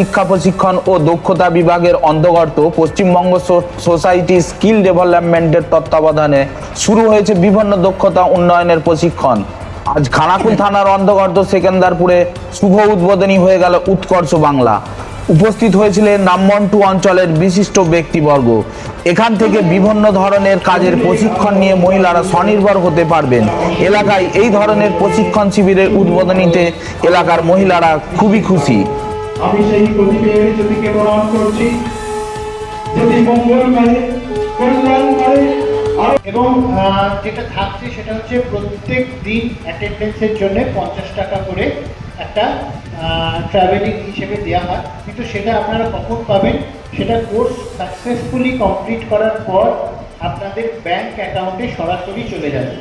শিক্ষা প্রশিক্ষণ ও দক্ষতা বিভাগের অন্তর্গত পশ্চিমবঙ্গ সোসাইটি স্কিল ডেভেলপমেন্টের তত্ত্বাবধানে শুরু হয়েছে বিভিন্ন দক্ষতা উন্নয়নের প্রশিক্ষণ। আজ খানাকুল থানার অন্তর্গত সেকেন্দারপুরে শুভ উদ্বোধনী হয়ে গেল উৎকর্ষ বাংলা। উপস্থিত হয়েছিলেন রামমন্টু অঞ্চলের বিশিষ্ট ব্যক্তিবর্গ। এখান থেকে বিভিন্ন ধরনের কাজের প্রশিক্ষণ নিয়ে মহিলারা স্বনির্ভর হতে পারবেন। এলাকায় এই ধরনের প্রশিক্ষণ শিবিরের উদ্বোধনীতে এলাকার মহিলারা খুবই খুশি। আমি সেই প্রতীকের জ্যোতিকে প্রণাম করছি। যদি মঙ্গল করে, কল্যাণ করে এবং যেটা থাকছে সেটা হচ্ছে প্রত্যেক দিন অ্যাটেন্ডেন্সের জন্য পঞ্চাশ টাকা করে একটা ট্রাভেলিং হিসেবে দেওয়া হয়। কিন্তু সেটা আপনারা কখন পাবেন? সেটা কোর্স সাকসেসফুলি কমপ্লিট করার পর আপনাদের ব্যাংক অ্যাকাউন্টে সরাসরি চলে যাবে।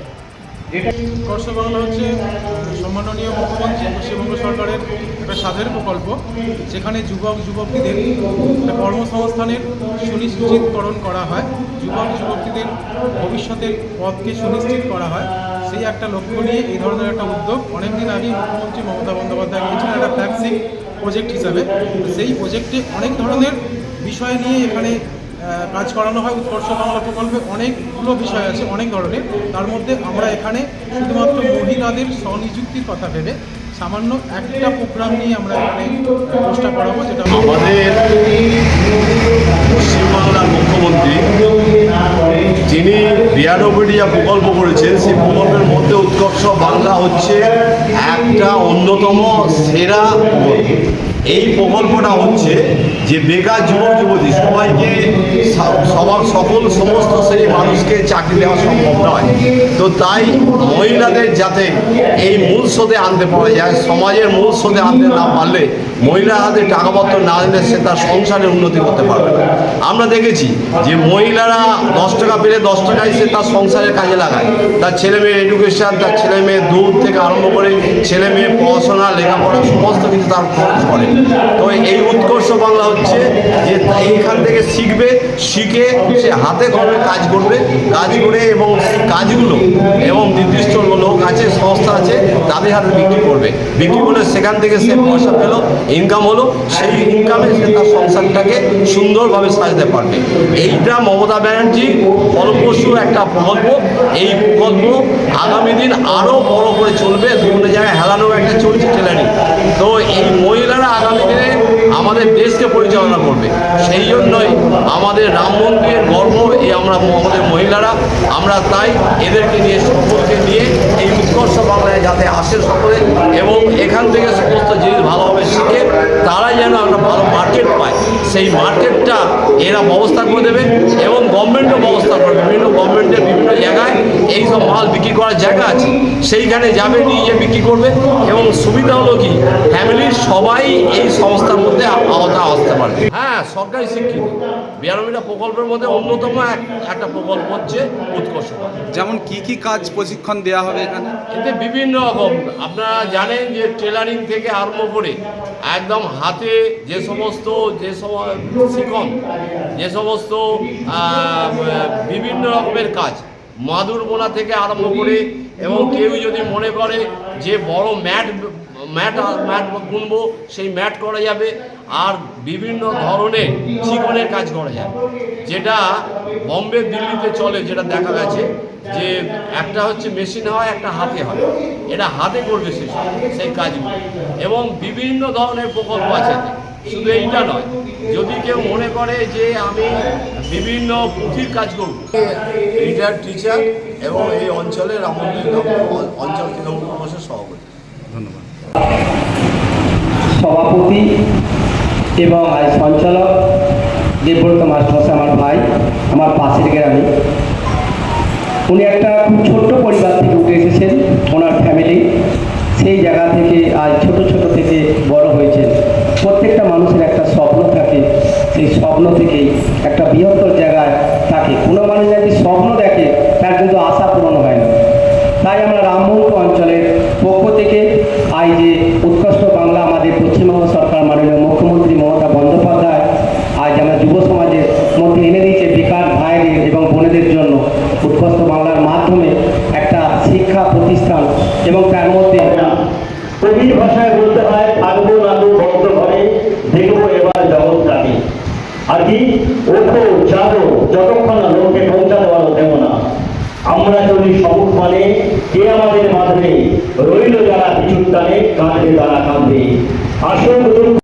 যেটা বাংলা হচ্ছে, সম্মাননীয় মুখ্যমন্ত্রী, পশ্চিমবঙ্গ সরকারের একটা সাধের প্রকল্প, যেখানে যুবক, যুবতীদের একটা কর্মসংস্থানের সুনিশ্চিতকরণ করা হয়, যুবক, যুবতীদের ভবিষ্যতের পথকে সুনিশ্চিত করা হয়। সেই একটা লক্ষ্য নিয়ে এই ধরনের একটা উদ্যোগ অনেকদিন আগেই মুখ্যমন্ত্রী মমতা বন্দ্যোপাধ্যায় নিয়েছিলেন, একটা ফ্ল্যাগশিপ প্রজেক্ট হিসাবে। সেই প্রজেক্টে অনেক ধরনের বিষয় নিয়ে এখানে কাজ করানো হয় উৎকর্ষ বাংলা প্রকল্পে অনেকগুলো বিষয় আছে, অনেক ধরনের। তার মধ্যে আমরা এখানে শুধুমাত্র মহিলাদের স্বনিযুক্তির কথা ভেবে সামান্য একটা প্রোগ্রাম নিয়ে আমরা এখানে পোস্টটা করাবো, যেটা আমাদের পশ্চিমবাংলার মুখ্যমন্ত্রী, যিনি বিয়ানব্বইটি প্রকল্প করেছেন, সেই প্রকল্পের মধ্যে উৎকর্ষ বাংলা হচ্ছে একটা অন্যতম সেরা প্রকল্প। এই প্রকল্পটা হচ্ছে যে বেকার যুবক যুবতী, সবাইকে সবার সকল সমস্ত সেই মানুষকে চাকরি দেওয়া সম্ভব নয়। তো তাই মহিলাদের যাতে এই মূল স্রোতে আনতে পারা যায়, সমাজের মূল স্রোতে আনতে না পারলে মহিলা হাতে টাকাপত্র না দিলে সে তার সংসারের উন্নতি করতে পারবে আমরা দেখেছি যে মহিলারা দশ টাকা পেলে দশ টাকায় সে তার সংসারের কাজে লাগায়। তার ছেলে মেয়ের এডুকেশন তার ছেলে মেয়ের দূর থেকে আরম্ভ করে ছেলে মেয়ের পড়াশোনা, লেখাপড়া, সমস্ত কিছু তার খরচ করে। তো এই উৎকর্ষ বাংলা হচ্ছে যে এইখান থেকে শিখবে, শিখে সে হাতে কর্মে কাজ করবে। কাজ করে এবং কাজগুলো এবং নির্দিষ্ট লোক আছে, সংস্থা আছে, তাদের হাতে বিক্রি করবে। বিক্রি করে সেখান থেকে সে পয়সা পেল। ইনকাম হলো সেই ইনকামে সে তার সংসারটাকে সুন্দরভাবে সাজাতে পারবে। এইটা মমতা ব্যানার্জি ফলপ্রসূ একটা প্রকল্প। এই প্রকল্প আগামী দিন আরও বড় করে চলবে। বিভিন্ন জায়গায় হেলানো একটা চলছে ঠেলানি তো এই মহিলারা পরিচালনা করবে। সেই জন্যই আমাদের রাম মন্দিরের গর্ব এই আমরা আমাদের মহিলারা, আমরা তাই এদেরকে নিয়ে সকলকে নিয়ে এই উৎকর্ষ বাংলায় যাতে আসে সকলে এবং এখান থেকে সমস্ত জিনিস ভালোভাবে শিখে তারা যেন একটা ভালো মার্কেট পায় সেই মার্কেটটা এরা ব্যবস্থা করে দেবে এবং গভর্নমেন্টও ব্যবস্থা করবে। বিভিন্ন গভর্নমেন্টের বিভিন্ন জায়গায় এই সব মাল বিক্রি করার জায়গা আছে সেইখানে যাবে নিয়ে গিয়ে বিক্রি করবে এবং সুবিধা হলো কি? ফ্যামিলির সবাই এই সংস্থার মধ্যে আওতা আসতে পারবে। হ্যাঁ সরকারি শিক্ষিত। বিয়ানব্বইটা প্রকল্পের মধ্যে অন্যতম এক একটা প্রকল্প হচ্ছে উৎকর্ষ যেমন কি কি কাজ প্রশিক্ষণ দেওয়া হবে এখানে? এতে বিভিন্ন রকম আপনারা জানেন যে টেলারিং থেকে আরম্ভ করে একদম হাতে যে সমস্ত, যে শিক্ষক, যে সমস্ত বিভিন্ন রকমের কাজ মাদুর বোনা থেকে আরম্ভ করে এবং কেউ যদি মনে করে যে বড় ম্যাট ম্যাট ম্যাট বুনবো সেই ম্যাট করা যাবে আর বিভিন্ন ধরনের চিকনের কাজ করা যাবে। যেটা বম্বে দিল্লিতে চলে যেটা দেখা গেছে যে একটা হচ্ছে মেশিন হয় একটা হাতে হয়। এটা হাতে করবে সে সব, সেই কাজগুলো। এবং বিভিন্ন ধরনের প্রকল্প আছে। শুধু এইটা নয় যদি কেউ মনে করে যে আমি বিভিন্ন পুঁথির কাজ করব। রিটায়ার্ড টিচার এবং এই অঞ্চলের আমাদের অঞ্চল তৃণমূল কংগ্রেসের সভাপতি। ধন্যবাদ। সভাপতি এবং সঞ্চালক দেবব্রত মাস্টারমশাই, আমার ভাই, আমার পাশের গ্রামে। উনি একটা খুব ছোট্ট পরিবার থেকে উঠে এসেছেন, ওনার ফ্যামিলি সেই জায়গা থেকে আজ ছোট ছোট থেকে বড় হয়েছে প্রত্যেকটা মানুষের একটা স্বপ্ন থাকে, সেই স্বপ্ন থেকেই একটা বৃহত্তর জায়গায় থাকে। কোনো মানুষ যদি স্বপ্ন দেখে, তার কিন্তু আশা পূরণ হয় না। তাই আমরা রামমোহন অঞ্চলের পক্ষ থেকে আজ যে উৎকর্ষ বাংলা আমাদের পশ্চিমবঙ্গ সরকার মাননীয় মুখ্যমন্ত্রী মমতা বন্দ্যোপাধ্যায় আজ আমরা যুব সমাজের মধ্যে এনে দিয়েছে বেকার ভাইদের এবং বোনেদের জন্য উৎকর্ষ বাংলার মাধ্যমে একটা শিক্ষা প্রতিষ্ঠান এবং তার মধ্যে কবির ভাষায় বলতে হয় থাকব নালু ভক্ত ঘরে দেখব যাব যতক্ষণ না লোককে পৌঁছাতে পারব দেবো না আমরা চলি মানে কে আমাদের মাঝে রইল যারা পিছুর টানে কাঁদবে তারা কাঁদবে। আসল